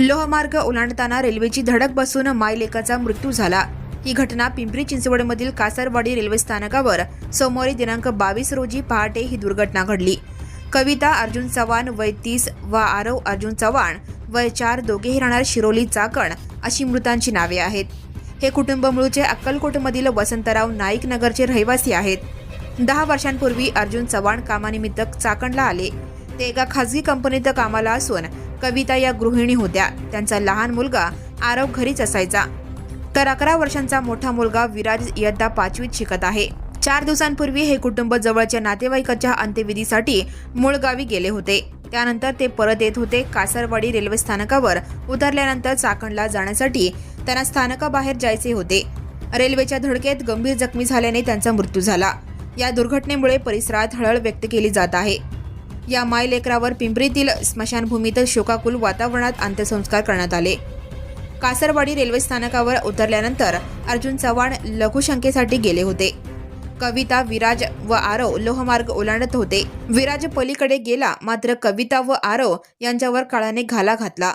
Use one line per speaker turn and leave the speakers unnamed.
लोहमार्ग ओलांडताना रेल्वेची धडक बसून मायलेकाचा मृत्यू झाला. ही घटना पिंपरी चिंचवडमधील कासरवाडी रेल्वे स्थानकावर सोमवारी दिनांक बावीस रोजी पहाटे ही दुर्घटना घडली. कविता अर्जुन चव्हाण वय तीस व आरव अर्जुन चव्हाण वय चार दोघेही राहणार शिरोली चाकण अशी मृतांची नावे आहेत. हे कुटुंब मूळचे अक्कलकोटमधील वसंतराव नाईक नगरचे रहिवासी आहेत. दहा वर्षांपूर्वी अर्जुन चव्हाण कामानिमित्त चाकणला आले. ते एका खासगी कंपनीत कामाला असून कविता या गृहिणी होत्या. त्यांचा लहान मुलगा आरव घरीच असायचा. तर अकरा वर्षांचा मोठा मुलगा विराज इयत्ता पाचवीत शिकत आहे. चार दिवसांपूर्वी हे कुटुंब जवळच्या नातेवाईकाच्या अंत्यविधीसाठी मूळ गावी गेले होते. त्यानंतर ते परत येत होते कासरवाडी रेल्वे स्थानकावर. उतरल्यानंतर चाकणला जाण्यासाठी त्यांना स्थानकाबाहेर जायचे होते. रेल्वेच्या धडकेत गंभीर जखमी झाल्याने त्यांचा मृत्यू झाला. या दुर्घटनेमुळे परिसरात हळहळ व्यक्त केली जात आहे. या मायलेकरावर पिंपरीतील स्मशानभूमीत शोकाकुल वातावरणात अंत्यसंस्कार करण्यात आले. कासरवाडी रेल्वे स्थानकावर उतरल्यानंतर अर्जुन चव्हाण लघुशंकेसाठी गेले होते. कविता विराज व आरव लोहमार्ग ओलांडत होते. विराज पलीकडे गेला मात्र कविता व आरव यांच्यावर काळाने घाला घातला.